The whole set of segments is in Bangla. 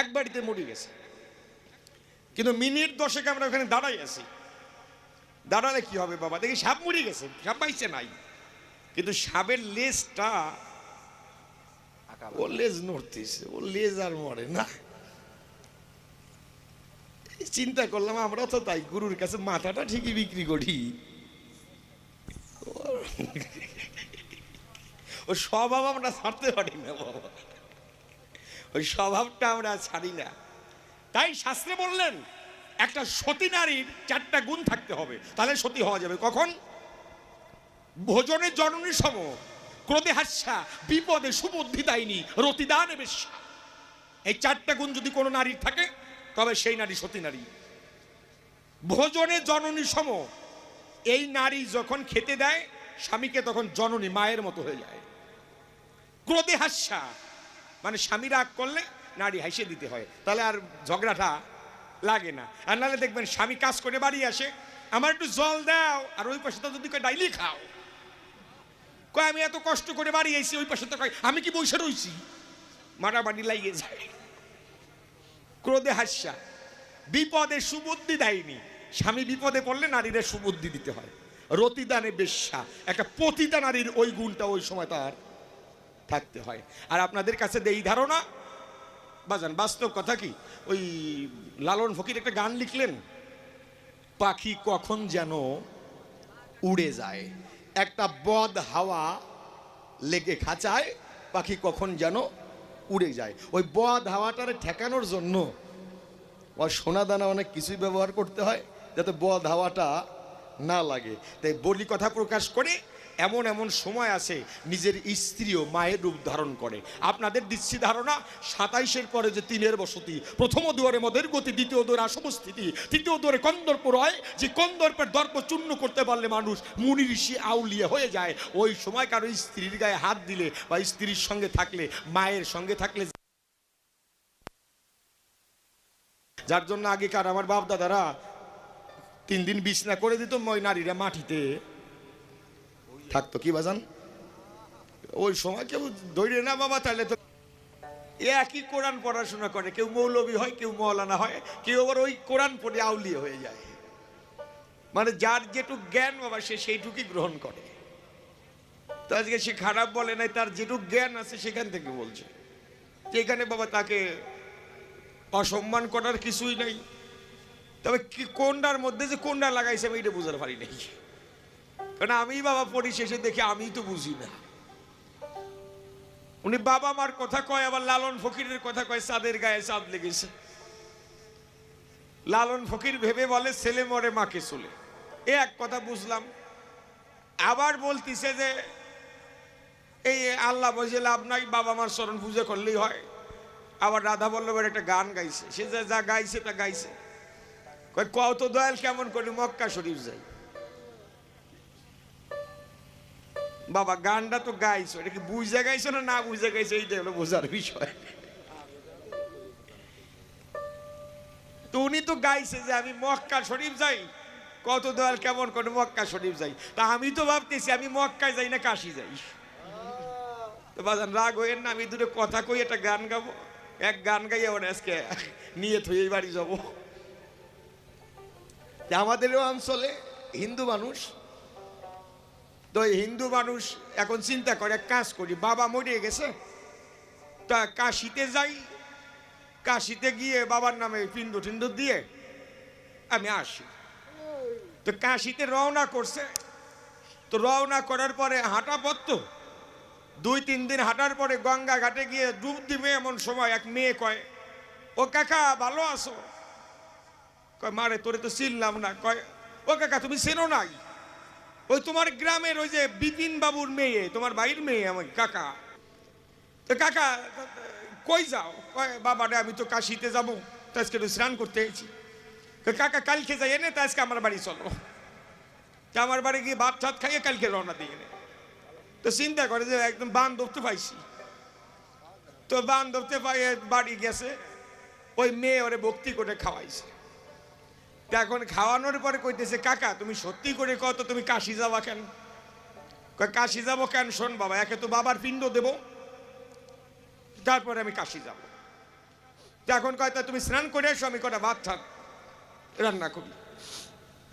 এক বাড়িতে মরে গেছে। কিন্তু মিনিট দশেক আমরা ওখানে দাঁড়াই আছি। দাঁড়ালে কি হবে বাবা? দেখি সাপ মরে গেছে সাপ পাইছে নাই। কিন্তু সাপের লেজটা ও লেজ নড়তেছে ও লেজ আর মরে না। চিন্তা করলাম আমরা তো তাই গুরুর কাছে মাথাটা ঠিকই বিক্রি করি। ও স্বভাব আমরা ছাড়তে পারি না বাবা। ওই স্বভাবটা আমরা ছাড়ি না। তাই শাস্ত্রে বললেন, একটা সতী নারীর চারটা গুণ থাকতে হবে, তাহলে সতী হওয়া যাবে। কখন? ভোজনে জননী সম, ক্রোধে হাস্যা, বিপদে সুবুদ্ধি দায়নি রতিদানে বেশ্যা। এই চারটা গুণ যদি কোনো নারীর থাকে, তবে সেই নারী সতী নারী। ভোজনে জননী সম, এই নারী যখন খেতে দেয়, স্বামীকে তখন জননী মায়ের মতো হয়ে যায়। ক্রোধে হাস্যা মানে স্বামী রাগ করলে নারী হাসিয়ে দিতে হয়। তাহলে আর ঝগড়াটা লাগে না। আর নাহলে দেখবেন স্বামী কাজ করে বাড়ি আসে, আমার একটু জল দাও, আর ওই পাশে তো যদি ডাইলি খাও। কয়, আমি এত কষ্ট করে বাড়ি আইছি, ওই পাশে তো কয়, আমি কি বসে রইছি? মারামারি লাগিয়ে যায়। ক্রোধে হাস্যা। বিপদে সুবুদ্ধি দেয়নি। স্বামী বিপদে পড়লে নারীরা সুবুদ্ধি দিতে হয়। রতিদানে বেশ্যা। একটা পতিতা নারীর ওই গুণটা ওই সময় তার থাকতে হয়। আর আপনাদের কাছে দেই ধারণা? বাজান, বাস্তব কথা কি? ওই লালন ফকির একটা গান লিখলেন, পাখি কখন যেন উড়ে যায়। একটা বদ হাওয়া লেগে খাঁচায়, পাখি কখন যেন উড়ে যায়। ওই বদ হাওয়াটারে ঠেকানোর জন্য ওই সোনা দানা অনেক কিছুই ব্যবহার করতে হয়, যাতে বদ হাওয়াটা না লাগে। তাই বলি কথা প্রকাশ করে এমন এমন সময় আছে, নিজের স্ত্রীও মায়ের রূপ ধারণ করে। আপনাদের দিচ্ছি ধারণা, সাতাইশের পরে যে তিনের বসতি, প্রথম দুয়ারে মদের গতি, দ্বিতীয় দুয়ারে আসবস্থিতি তৃতীয় দুয়ারে কন্দর্প রয় যে কন্দর্পের দর্প চূর্ণ করতে পারলে মানুষ মুনি ঋষি আউলিয়া হয়ে যায়। ওই সময় কারও স্ত্রীর গায়ে হাত দিলে বা স্ত্রীর সঙ্গে থাকলে, মায়ের সঙ্গে থাকলে যার জন্য আগেকার আমার বাপ দাদারা তিন দিন বিছনা করে দিত, ওই নারীরা মাটিতে থাকতো কি বাজান? ওই সময় কেউ ধৈর্য না বাবা, তাহলে তো একই কোরআন পড়াশোনা করে, কেউ মৌলবী হয়, কেউ মৌলানা হয়, কেউ আবার ওই কোরআন পড়ে আউলিয়ে হয়ে যায়। মানে যার যেটুক জ্ঞান বাবা, সে সেইটুকুই গ্রহণ করে। তো আজকে সে খারাপ বলে নাই, তার যেটুক জ্ঞান আছে সেখান থেকে বলছে। এখানে বাবা তাকে অসম্মান করার কিছুই নাই। তবে কি কোনটার মধ্যে যে কোনটা লাগাইছে আমি এটা বুঝতে পারি নাই। কারণ আমি বাবা পড়ি শেষে দেখে আমি তো বুঝি না। উনি বাবা মার কথা কয়, আবার লালন ফকিরের কথা কয় চাঁদের গায়ে চাঁদ লেগেছে। লালন ফকির ভেবে বলে, ছেলে মরে, মাকে চলে। এ এক কথা বুঝলাম। আবার বলতিছে যে, এই আল্লাহ বলছে, লাভ নাই, বাবা মার স্মরণ পূজা করলেই হয়। আবার রাধা বল্লভের একটা গান গাইছে। সে যা যা গাইছে, তা গাইছে। কয় কত দয়াল কেমন করি, মক্কা শরীফ যাই। বাবা, গানটা তো গাইছো, এটা কি বুঝে গাইছো না না বুঝে গাইছো? এইটা হলো বোঝার বিষয়। তো উনি তো গাইছে যে আমি মক্কা শরীফ যাই। কত দয়াল কেমন করে মক্কা শরীফ যাই। তা আমি তো ভাবতেছি আমি মক্কায় যাই না কাশি যাই। তো বাজান, রাগ হইয়েন না, আমি দুটো কথা কই, একটা গান গাবো। এক গান গাই আবার আজকে নিয়ে থই বাড়ি যাব। আমাদেরও অঞ্চলে হিন্দু মানুষ তো হিন্দু মানুষ এখন চিন্তা করে কাজ করি, বাবা মরে গেছে, তা কাশিতে যাই, কাশিতে গিয়ে বাবার নামে পিণ্ড টিন্ড দিয়ে আমি আসি। তো কাশিতে রওনা করছে, তো রওনা করার পরে হাঁটা পথ তো, দুই তিন দিন হাঁটার পরে গঙ্গা ঘাটে গিয়ে ডুব দিবে এমন সময় এক মেয়ে কয়, ও কাকা, ভালো আছো? কয় মারে তোরে তো চিনলাম না। কয়, ও কাকা, তুমি চেনো নাই? ওই তোমার গ্রামের ওই যে বিপিন বাবুর মেয়ে, তোমার ভাইয়ের মেয়ে, আমার কাকা। তো কাকা, কই যাও? বাবারে আমি তো কাশিতে যাব, তো আজকে একটু স্নান করতে এসেছি। কাকা কালকে যাই, এনে তো আজকে আমার বাড়ি চলো। তা আমার বাড়ি গিয়ে ভাত টাত খাইয়ে কালকে রওনা দিয়ে নে তো চিন্তা করে যে একদম বান ধরতে পাইছি। তো বান ধরতে পাইয়ে বাড়ি গেছে, ওই মেয়ে ওরে ভক্তি করে খাওয়াইছে। তা এখন খাওয়ানোর পরে কইতেছে, কাকা, তুমি সত্যি করে কত তুমি কাশি যাবা কেন? কাশি যাব কেন? শোন বাবা, একে তো বাবার পিণ্ড দেব। তারপরে আমি কাশি যাব। এখন কয়, তা তুমি স্নান করে এসো, আমি কটা ভাত ঠাত রান্না করি।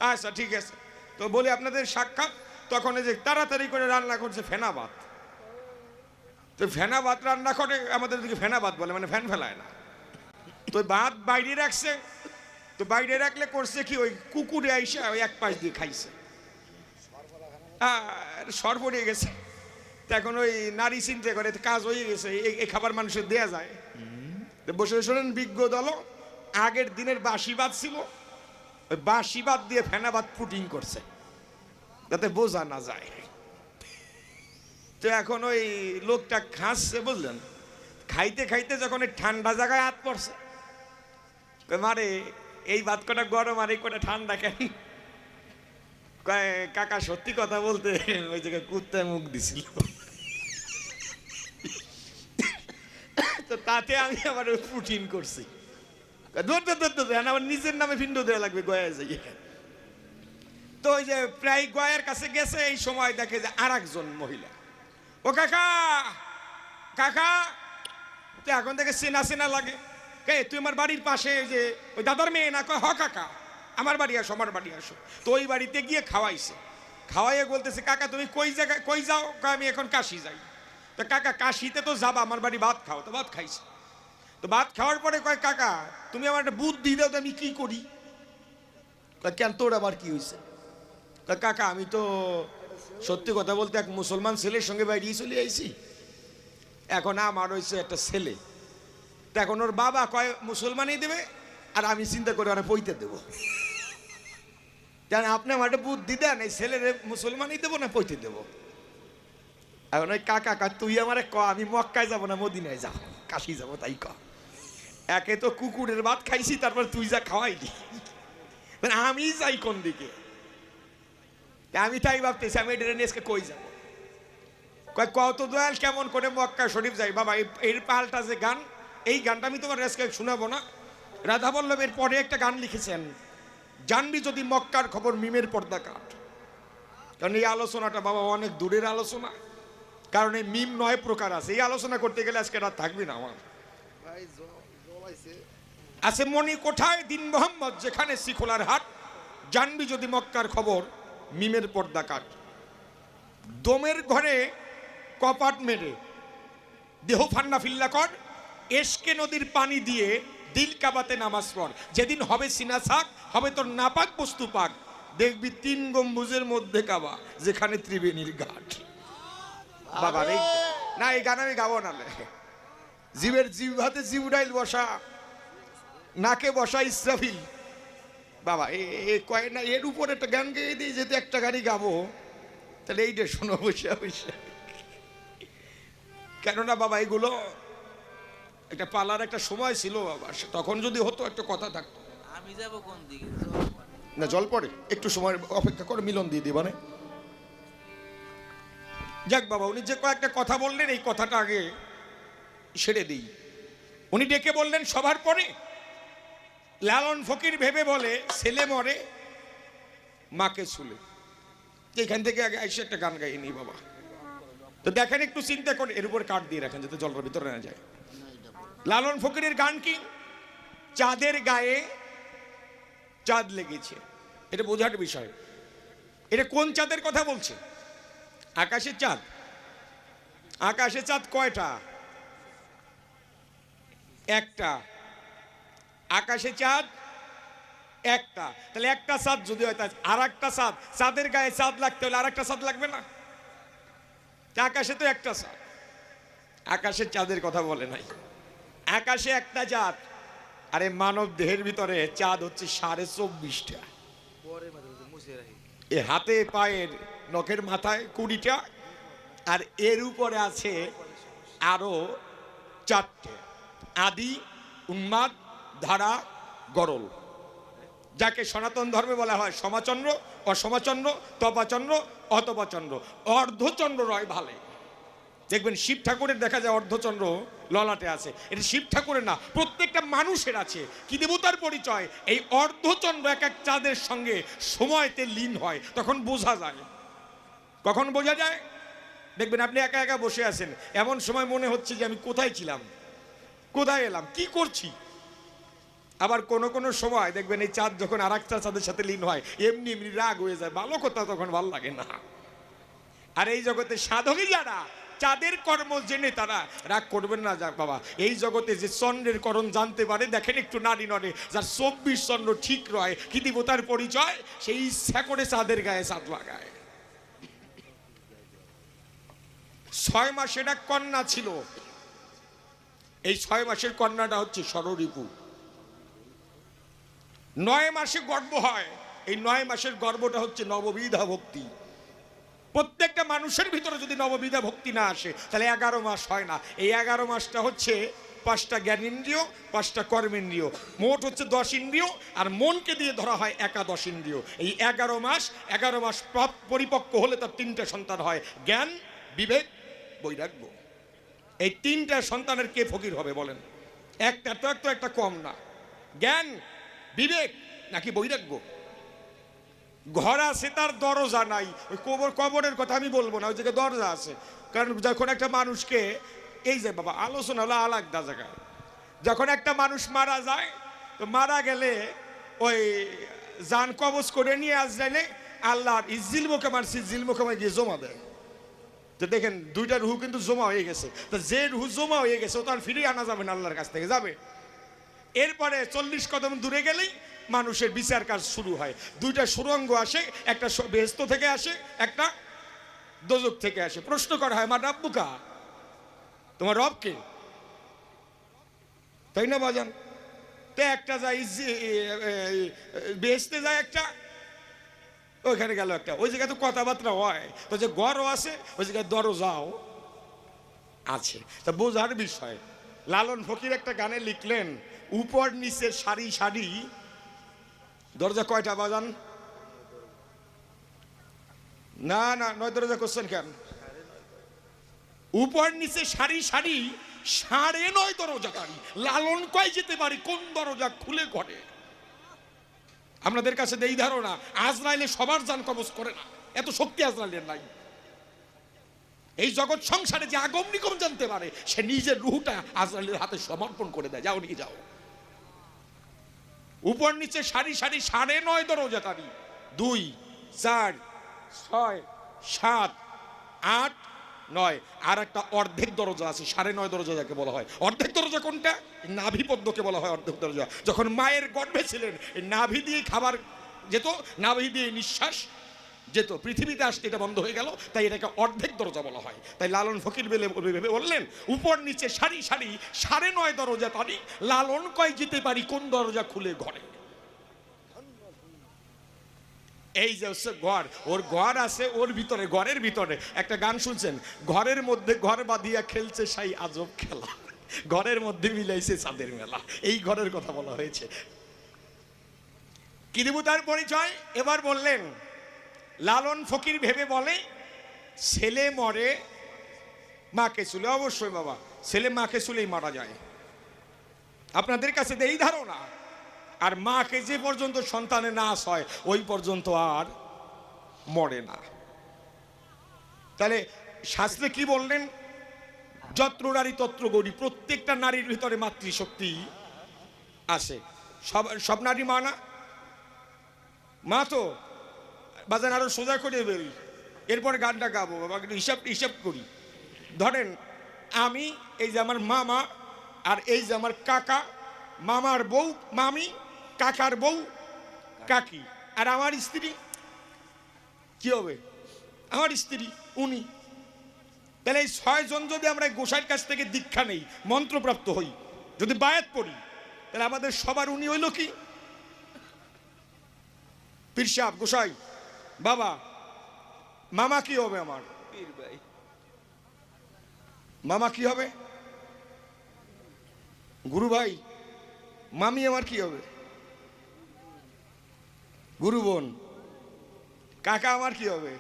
আচ্ছা ঠিক আছে। তো বলি আপনাদের সাক্ষাৎ, তখন যে তাড়াতাড়ি করে রান্না করছে ফেনা ভাত। তো ফেনা ভাত রান্না করে, আমাদের দিকে ফেনা ভাত বলে মানে ফ্যান ফেলায় না। তো ভাত বাইরে রাখছে তো বাইরে রাখলে করছে কি? ওই কুকুরে আইসা ওই এক পাশ দিয়ে খাইছে। আর সর পড়ে গেছে। তো এখন ওই নারী চিন্তা করে কাজ হয়ে গেছে, এই- খাবার মানুষের দেয়া যায়। বসে শোনেন, বিজ্ঞ দল, আগের দিনের বাসি ছিল ওই বাসি দিয়ে ফেনা ভাত পুটিং করছে। যাতে বোঝা না যায়। তো এখন ওই লোকটা খাসছে বুঝলেন? খাইতে খাইতে যখন এই ঠান্ডা জায়গায় হাত পড়ছে মারে এই ভাত কটা গরম আর এই কটা ঠান্ডা কেন? কাকা সত্যি কথা বলতে ওই জায়গায় কুত্তায় মুখ দিছিল। তো তাতে আমি আবার প্রোটিন করছি। কয়, ধর ধর ধর ধর, আমার নিজের নামে ভিন্ড দেওয়া লাগবে গয়া যাই তো ওই যে প্রায় গয়ার কাছে গেছে এই সময় দেখে যে আর মহিলা। ও কাকা কাকা তো এখন থেকে চেনা চেনা লাগে। কে, তুই আমার বাড়ির পাশে যে ওই দাদার মেয়ে না? কয়, হ কাকা, আমার বাড়ি আসো, আমার বাড়ি আসো। তো ওই বাড়িতে গিয়ে খাওয়াইছে। খাওয়াইয়ে বলতেছে, কাকা, তুমি কই জায়গায়, কই যাও? আমি এখন কাশি যাই। তো কাকা, কাশিতে তো যাবা, আমার বাড়ি ভাত খাও। তো ভাত খাইছে। তো ভাত খাওয়ার পরে কয়, কাকা, তুমি আমার একটা বুদ্ধি দাও তো আমি কি করি? কেন তোর আবার কি হয়েছে কাকা, আমি তো সত্যি কথা বলতে এক মুসলমান ছেলের সঙ্গে বাইরে চলে আইছি। এখন আমার হয়েছে একটা ছেলে। তা এখন ওর বাবা কয়, মুসলমানই দেবে, আর আমি চিন্তা করে ওরা পইতে দেবো। কেন আপনি আমার একটা বুদ্ধি দেন, এই ছেলের মুসলমানই দেবো না পইতে দেবো? এখন ওই কাকা কা তুই আমারে ক, আমি মক্কায় যাব না, মদিনায় যাব, কাশি যাব, তাই ক। একে তো কুকুরের ভাত খাইছি, তারপর তুই যা খাওয়াইলি। মানে আমি যাই কোন দিকে? আমি তাই ভাবতেছি, আমি নিয়ে কই যাব? কয়, কত দয়াল কেমন করে মক্কা শরীফ যাই। বাবা এর পাল্টা যে গান এই গানটা আমি তোমার আজকে শোনাবো না। রাধা বল্লভের পরে একটা গান লিখেছেন জানবি যদি মক্কার খবর মিমের পর্দা কাট কারণ এই আলোচনাটা বাবা অনেক দূরের আলোচনা। কারণ এই মিম নয় প্রকার আছে। এই আলোচনা করতে গেলে আজকে রাত থাকবি না আমার। আছে মনি কোঠায় দিন মোহাম্মদ যেখানে শিখোলার হাট। জানবি যদি মক্কার খবর মিমের পর্দা কাট দমের ঘরে কপাট মেরে দেহ ফান্না ফিল্লা কর। এসকে নদীর পানি দিয়ে দিল কাবাতে নামাজ পড়। যেদিন হবে সিনা শাক, হবে তোর নাপাক বস্তু পাক। দেখবি তিন গম্বুজের মধ্যে কাবা, যেখানে ত্রিবেণীর ঘাট। বাবা রে, না, এই গান আমি গাবো না। জীবের জীব, হাতে জিবরাইল বসা। নাকে বসা ইসরাফিল। বাবা, এ কয় না, এর উপর একটা গান গেয়ে দিয়ে যেতে একটা গানই গাবো, তাহলে এইটা শোনো বসে বসে। কেননা বাবা, এগুলো একটা পালার একটা সময় ছিল বাবা তখন যদি হতো একটা কথা থাকতো। আমি যাব কোন দিকে? না জল পড়ে। একটু সময় অপেক্ষা করে মিলন দিয়ে দিই মানে। যাক বাবা উনি যে কয়েকটা কথা বললেন এই কথাটা আগে সেরে দিই। উনি ডেকে বললেন সবার পরে? লালন ফকির ভেবে বলে ছেলে মরে মাকে শুলে এখান থেকে আগে এসে একটা গান গাইয়ে নি বাবা। তো দেখেন একটু চিন্তা করে এর উপর কাঠ দিয়ে রাখেন যাতে জলটার ভিতরে না যায়। লালন ফকিরের গান কি? চাঁদের গায়ে চাঁদ লেগেছে। এটা বোঝার বিষয়। এটা কোন চাঁদের কথা বলছে? আকাশের চাঁদ। আকাশে চাঁদ কয়টা? একটা। আকাশে চাঁদ একটা। তাহলে একটা চাঁদ যদি হয় আর একটা চাঁদ। চাঁদের গায়ে চাঁদ লাগতে হলে আর একটা চাঁদ লাগবে না? আকাশে তো একটা চাঁদ। আকাশের চাঁদের কথা বলে নাই। আকাশে একটা চাঁদ আরে মানব দেহের ভিতরে চাঁদ হচ্ছে সাড়ে চব্বিশটা। এ হাতে পায়ের নখের মাথায় কুড়িটা আর এর উপরে আছে আরও চারটে। আদি উন্মাদ ধারা গরল। যাকে সনাতন ধর্মে বলা হয় সমাচন্দ্র অসমাচন্দ্র তপাচন্দ্র অতপাচন্দ্র। অর্ধচন্দ্র রয় ভালে। দেখবেন শিব ঠাকুরের দেখা যায় অর্ধচন্দ্র ললাটে আছে। এটা শিব ঠাকুরের না, প্রত্যেকটা মানুষের আছে। কি দেবতার পরিচয়? এই অর্ধচন্দ্র এক এক চাঁদের সঙ্গে সময়তে লীন হয়, তখন বোঝা যায়। কখন বোঝা যায়? দেখবেন আপনি একা একা বসে আছেন। এমন সময় মনে হচ্ছে যে আমি কোথায় ছিলাম? কোথায় এলাম? কি করছি? আবার কোন কোন সময় দেখবেন এই চাঁদ যখন আর একটা চাঁদের সাথে লীন হয়, এমনি এমনি রাগ হয়ে যায়। ভালো কথা তখন ভালো লাগে না। আর এই জগতে সাধকই যারা চাঁদের কর্ম জেনে তারা রাগ করবেন না, যাক বাবা। এই জগতে যে চন্দ্রের করণ জানতে পারে, দেখেন একটু নারী নড়ে, যার চব্বিশ চন্দ্র ঠিক রয়, কি দিব তার পরিচয়? সেই ইচ্ছা করে চাঁদের গায়ে চাঁদ লাগায়। ছয় মাসের এক কন্যা ছিল। এই ছয় মাসের কন্যাটা হচ্ছে ষড়রিপু নয় মাসে গর্ব হয়। এই নয় মাসের গর্বটা হচ্ছে নববিধা ভক্তি। প্রত্যেকটা মানুষের ভিতরে যদি নববিধা ভক্তি না আসে, তাহলে এগারো মাস হয় না। এই এগারো মাসটা হচ্ছে পাঁচটা জ্ঞানেন্দ্রিয় পাঁচটা কর্মেন্দ্রিয় মোট হচ্ছে দশ ইন্দ্রিয়, আর মনকে দিয়ে ধরা হয় একাদশ ইন্দ্রিয়। এই এগারো মাস এগারো মাস প্রাপ- পরিপক্ক হলে তার তিনটা সন্তান হয়, জ্ঞান, বিবেক, বৈরাগ্য। এই তিনটা সন্তানের কে ফকির হবে বলেন? একটা তো একটা কম না। জ্ঞান, বিবেক, নাকি বৈরাগ্য? ঘর আছে, তার দরজা নাই। ওই কবর কবরের কথা আমি বলব না, ওই জায়গায় দরজা আছে। কারণ যখন একটা মানুষকে, এই যে বাবা, আলোচনা হলো আলাদা জায়গায়। যখন একটা মানুষ মারা যায়, তো মারা গেলে ওই যান কবজ করে নিয়ে আসলে আল্লাহর ইজিল মুখে মারছি জিল মুখে গিয়ে জমা দেয়। তো দেখেন, দুইটা রুহু কিন্তু জমা হয়ে গেছে। তো যে রুহু জমা হয়ে গেছে, ও তো আর ফিরিয়ে আনা যাবে না, আল্লাহর কাছ থেকে যাবে। এরপরে চল্লিশ কদম দূরে গেলেই মানুষের বিচার কাজ শুরু হয়। দুইটা সুরঙ্গ আসে, একটা বেহেস্ত থেকে আসে, একটা দোজক থেকে আসে। প্রশ্ন করা হয়, আমার রাব্বুকা তোমার রবকে তাই না, বাজান? তো একটা যায় বেহেস্তে যায় একটা, ওইখানে গেল একটা। ওই জায়গায় তো কথাবার্তা হয়। তো যে গড়ও আছে, ওই জায়গায় দরজাও আছে। তা বোঝার বিষয়, লালন ফকির একটা গানে লিখলেন, উপর নিচে সারি সারি দরজা কয়টা বাজান? না না, নয় দরজা করছেন কেন? উপর নিচে সারি সারি, সাড়ে নয় দরজা গাড়ি লালন কয় যেতে পারি, কোন দরজা খুলে করে আপনাদের কাছে এই ধারণা, আজরাইলে সবার যান কবজ করে না। এত শক্তি আজরাইলের নাই। এই জগৎ সংসারে যে আগম নিগম জানতে পারে, সে নিজের রুহটা আজরাইলের হাতে সমর্পণ করে দেয়। যাও, নিয়ে যাও। উপর নিচে সারি সারি সাড়ে নয় দরজা তারি। দুই, চার, ছয়, সাত, আট, নয়। আর একটা অর্ধেক দরজা আছে, সাড়ে নয় দরজা যাকে বলা হয়। অর্ধেক দরজা কোনটা? নাভিপদ্মকে বলা হয় অর্ধেক দরজা। যখন মায়ের গর্ভে ছিলেন নাভি দিয়ে খাবার যেত, নাভি দিয়ে নিঃশ্বাস যেত পৃথিবীতে আসতে এটা বন্ধ হয়ে গেল, তাই এটাকে অর্ধেক দরজা বলা হয়। তাই লালন ফকির বেলে ভেবে বললেন, উপর নিচে সারি সারি, সাড়ে নয় দরজা তারি, লালন কয় যেতে পারি, কোন দরজা খুলে ঘরে? এই যে হচ্ছে ঘর, ওর ঘর আছে ওর ভিতরে, ঘরের ভিতরে। একটা গান শুনছেন, ঘরের মধ্যে ঘর বাঁধিয়া খেলছে সাই আজব খেলা। ঘরের মধ্যে মিলাইছে চাঁদের মেলা। এই ঘরের কথা বলা হয়েছে। কি দেবো তার পরিচয়? এবার বললেন লালন ফকির ভেবে বলে, ছেলে মরে, মাকে চুলে অবশ্যই বাবা, ছেলে মাকে চুলেই মারা যায়। আপনাদের কাছে এই ধারণা। আর মাকে যে পর্যন্ত সন্তানের নাশ হয়, ওই পর্যন্ত আর মরে না। তাহলে শাস্ত্রে কি বললেন? যত্র নারী তত্র গৌরী, প্রত্যেকটা নারীর ভিতরে মাতৃশক্তি আছে। সব সব নারী মা না? মা তো বাজান আরও সোজা করে বেরোই। এরপরে গানটা গাবো, বাবা হিসাব হিসাব করি। ধরেন, আমি, এই যে আমার মামা আর এই যে আমার কাকা, মামার বউ, মামি, কাকার বউ, কাকি। আর আমার স্ত্রী, কি হবে? আমার স্ত্রী, উনি। তাহলে এই ছয়জন যদি আমরা গোসাইয়ের কাছ থেকে দীক্ষা নেই, মন্ত্রপ্রাপ্ত হই, যদি বায়াত পড়ি, তাহলে আমাদের সবার উনি হইল কি? পীর সাহেব, গোসাই। বাবা মামা কি হবে আমার? পীর ভাই। মামা কি হবে? গুরু ভাই মামি আমার কি হবে? গুরু বোন কাকা আমার কি হবে?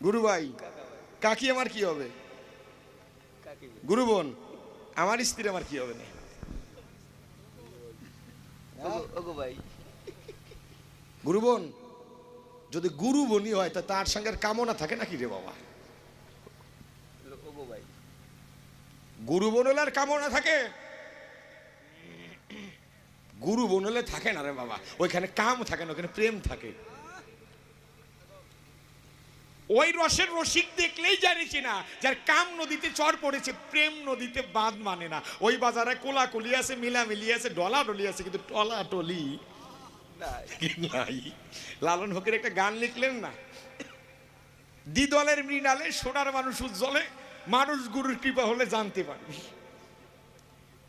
গুরু ভাই কাকি আমার কি হবে? গুরু বোন আমার স্ত্রী আমার কি হবে? না গুরু বোন যদি গুরু বনি হয়, তা তার সঙ্গে কামনা থাকে নাকি রে বাবা? গুরু বোন হলে আর কামনা থাকে? গুরু বনলে থাকে না রে বাবা। ওইখানে কাম থাকে না ওখানে প্রেম থাকে। ওই রসের রসিক দেখলেই জানিছি না, যার কাম নদীতে চর পড়েছে, প্রেম নদীতে বাঁধ মানে না। ওই বাজারে কোলাকুলি আছে, মিলামিলি আছে ডলা ডলি আছে, কিন্তু টলা টলি নাই। লালন ফকির একটা গান লিখলেন না। দ্বিদলের মৃণালে সোনার মানুষ উজ্জ্বলে, মানুষ গুরুর কৃপা হলে জানতে পারবি।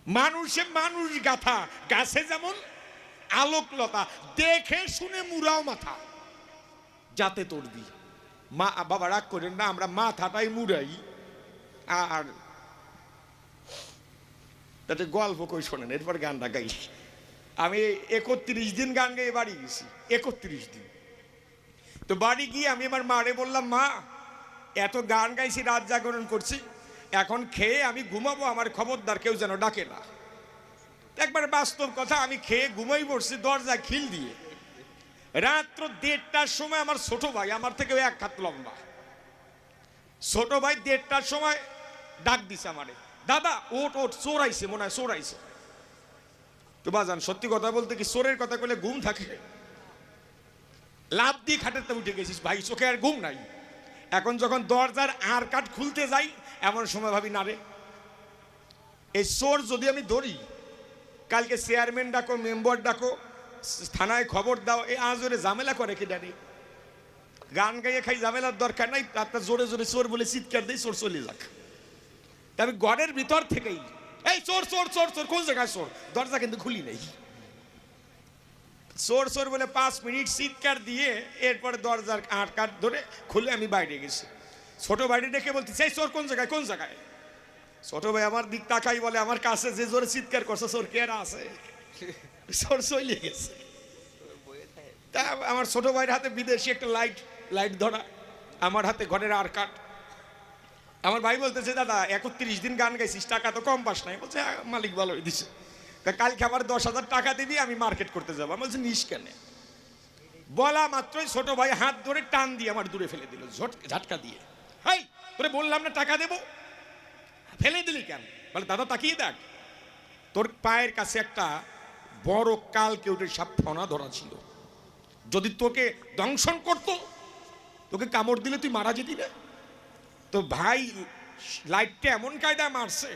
মানুষে মানুষ গাথা, গাছে যেমন আলোকলতা, দেখে শুনে মুরাও মাথা। যাতে তোর দি মা, বাবা, রাগ করেন না, আমরা মাথাটাই মুড়াই। আর তাতে গল্প কই শোনেন, এরপর গানটা গাই আমি একত্রিশ দিন গান গেয়ে বাড়ি গেছি, একত্রিশ দিন। তো বাড়ি গিয়ে আমি আমার মারে বললাম, মা, এত গান গাইছি, রাত জাগরণ করছি, এখন খেয়ে আমি ঘুমাবো, আমার খবরদার কেউ যেন ডাকে না। একবার বাস্তব কথা, আমি খেয়ে ঘুমাই পড়ছি দরজা খিল দিয়ে। রাত্র দেড়টার সময় আমার ছোট ভাই, আমার থেকে এক হাত লম্বা। ছোট ভাই দেড়টার সময় ডাক দিছে আমারে, দাদা ওট ওট চোর আইছে মনে হয় চোর আইছে তো বাজান, সত্যি কথা বলতে কি চোরের কথা কইলে ঘুম থাকে? লাভ দিয়ে খাটেতে উঠে গেছিস ভাই, চোখে আর ঘুম নাই। এখন যখন দরজার আর কাঠ খুলতে যাই, এমন সময় ভাবি, না রে, এই চোর যদি আমি ধরি, কালকে চেয়ারম্যান ডাকো মেম্বার ডাকো, থানায় খবর দাও এই আজ ওরে ঝামেলা করে কি ডানি গান গাইয়ে খাই ঝামেলার দরকার নাই আপনার জোরে জোরে চোর বলে চিৎকার দেই চোর চলে যাক। আমি ঘরের ভিতর থেকেই এই চোর চোর চোর চোর কোন জায়গায় চোর দরজা কিন্তু খুলি নেই। চোর চোর বলে পাঁচ মিনিট চিৎকার দিয়ে এরপরে দরজার আট কাঠ ধরে খুলে আমি বাইরে গেছি। ছোট বাড়ি ডেকে বলতে সেই চোর কোন জায়গায় কোন জায়গায়? ছোট ভাই আমার দিক তাকাই বলে, আমার কাছে যে জোরে চিৎকার করছে চোর কেরা আছে? চোর চলে গেছে। তা আমার ছোট ভাইয়ের হাতে বিদেশি একটা লাইট লাইট ধরা, আমার হাতে ঘরের আর কাঠ। আমার ভাই বলতেছে দাদা একত্রিশ দিন গান গাইছিস টাকা তো কম পাস নাই। বলছে "হ্যাঁ, মালিক ভালোই দিছে। তা কালকে আবার দশ হাজার টাকা দিবি আমি মার্কেট করতে যাব। আমি বলছি নিস কেন? বলা মাত্রই ছোট ভাই হাত ধরে টান দিয়ে আমার দূরে ফেলে দিল ঝট ঝাটকা দিয়ে। হাই তোরে বললাম না টাকা দেবো? ফেলে দিলি কেন? বলে দাদা তাকিয়ে দেখ তোর পায়ের কাছে একটা বড় কাল কেউটের সাপ ফনা ধরা ছিল। যদি তোকে দংশন করতো তোকে কামড় দিলে তুই মারা যেতি না? তো ভাই, লাইটটা এমন কায়দায় মারছে,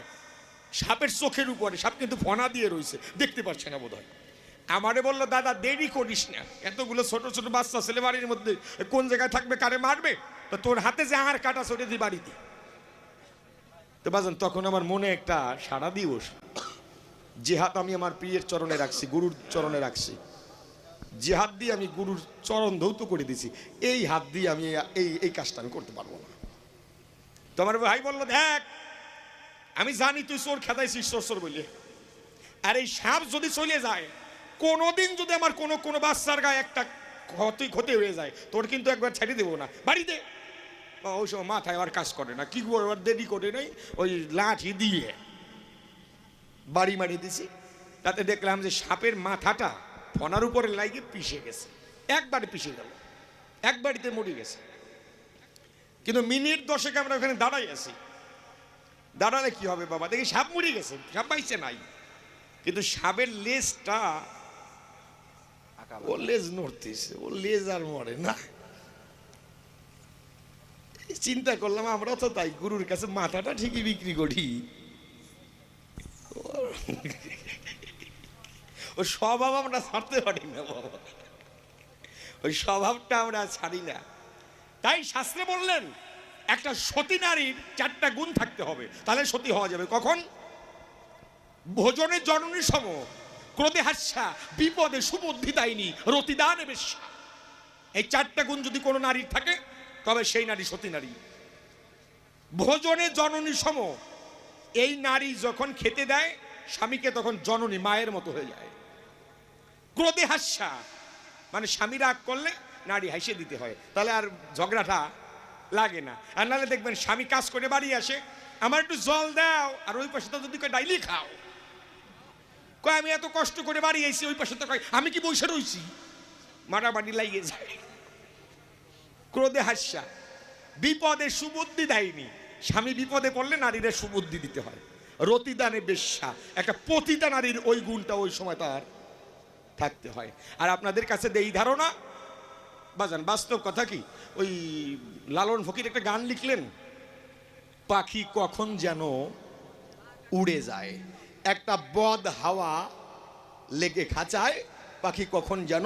সাপের চোখের উপরে, সাপ কিন্তু ফনা দিয়ে রয়েছে, দেখতে পাচ্ছে না বোধ হয় আমারে বলল, দাদা, দেরি করিস না, এতগুলো ছোট ছোট বাচ্চা ছেলে বাড়ির মধ্যে কোন জায়গায় থাকবে, কারে মারবে? তো তোর হাতে যে আর কাটা ছড়ে দি বাড়িতে। তো বাজান, তখন আমার মনে একটা সারা দিবস যে হাত আমি আমার প্রিয়ের চরণে রাখছি, গুরুর চরণে রাখছি, যে হাত দিয়ে আমি গুরুর চরণ ধৌত করে দিছি, এই হাত দিয়ে আমি এই এই কাজটা আমি করতে পারব না। তো আমার ভাই বলল, দেখ, আমি জানি তুই চোর খেদাইছিস, চোর চোর বলে আর এই সাপ যদি চলে যায়, কোনোদিন যদি আমার কোনো কোনো বাচ্চার গায়ে একটা ক্ষতি ক্ষতি হয়ে যায়, তোর কিন্তু একবার ছেড়ে দেবো না। বাড়িতে? ওই সময় মাথায় আর কাজ করে না। কি আর দেরি করে নাই? ওই লাঠি দিয়ে বাড়ি মারি দিছি। তাতে দেখলাম যে সাপের মাথাটা ফনার উপরে লাগিয়ে পিষে গেছে। একবারে পিষে গেল। এক বাড়িতে মরে গেছে। কিন্তু মিনিট দশেক আমরা ওখানে দাঁড়াই আছি। দাঁড়ালে কি হবে বাবা? দেখি সাপ মরে গেছে, সাপ পাইছে নাই। কিন্তু সাপের লেজটা ও লেজ নড়তেছে, ও লেজ আর মরে না। চিন্তা করলাম, আমরা তো তাই গুরুর কাছে মাথাটা ঠিকই বিক্রি করি। ও স্বভাব আমরা ছাড়তে পারি না বাবা। ওই স্বভাবটা আমরা ছাড়ি না। তাই শাস্ত্রে বললেন, একটা সতী নারীর চারটা গুণ থাকতে হবে, তাহলে সতী হওয়া যাবে। কখন? ভোজনে জননী সম, ক্রোধে হাস্যা, বিপদে সুবুদ্ধি দায়নি, রতিদানে এই চারটা গুণ যদি কোনো নারীর থাকে, তবে সেই নারী সতী নারী। ভোজনে জননী সম, এই নারী যখন খেতে দেয়, স্বামীকে তখন জননী মায়ের মতো হয়ে যায়। ক্রোধে হাস্যা মানে স্বামী রাগ করলে নারী হাসিয়ে দিতে হয়। তাহলে আর ঝগড়াটা লাগে না। আর নাহলে দেখবেন স্বামী কাজ করে বাড়ি আসে, আমার একটু জল দাও, আর ওই পাশে তো যদি কয় ডাইলি খাও। কয়, আমি এত কষ্ট করে বাড়ি আইছি, ওই পাশে তো কয়, আমি কি বসে রইছি? মারামারি লাগিয়ে যায়। ক্রোধে হাস্যা। বিপদে সুবুদ্ধি দেয়নি। স্বামী বিপদে পড়লে নারীরা সুবুদ্ধি দিতে হয়। রতিদানে বেশ্যা। একটা পতিতা নারীর ওই গুণটা ওই সময় তার থাকতে হয়। আর আপনাদের কাছে দেই ধারণা বাজান, বাস্তব কথা কি? ওই লালন ফকির একটা গান লিখলেন, পাখি কখন যেন উড়ে যায়। একটা বদ হাওয়া লেগে খাঁচায়, পাখি কখন যেন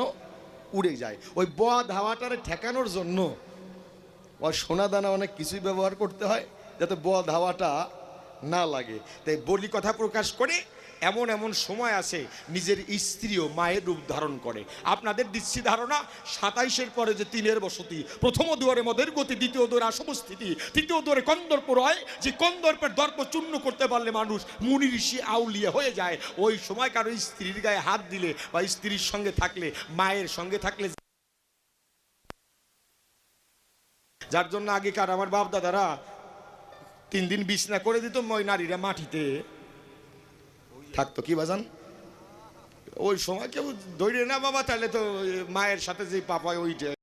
উড়ে যায়। ওই বদ হাওয়াটারে ঠেকানোর জন্য ওর সোনা দানা অনেক কিছুই ব্যবহার করতে হয়, যাতে বদ হাওয়াটা না লাগে। তাই বলি কথা প্রকাশ করে এমন এমন সময় আছে নিজের স্ত্রীও মায়ের রূপ ধারণ করে। আপনাদের দিচ্ছি ধারণা, সাতাইশের পরে যে তিনের বসতি, প্রথম দুয়ারে মদের গতি, দ্বিতীয় দুয়ারে আসবস্থিতি তৃতীয় দুয়ারে কন্দর্প রয়, যে কন্দর্পের দর্প চূর্ণ করতে পারলে মানুষ মুনি ঋষি আউলিয়া হয়ে যায়। ওই সময় কারও স্ত্রীর গায়ে হাত দিলে বা স্ত্রীর সঙ্গে থাকলে, মায়ের সঙ্গে থাকলে যার জন্য আগেকার আমার বাপ দাদারা তিন দিন বিছনা করে দিত ওই নারীরা মাটিতে। থাকতো, কি বাজান? ওই সময় কেউ ধরে না বাবা, তাহলে তো মায়ের সাথে যে পাপায় ওইটা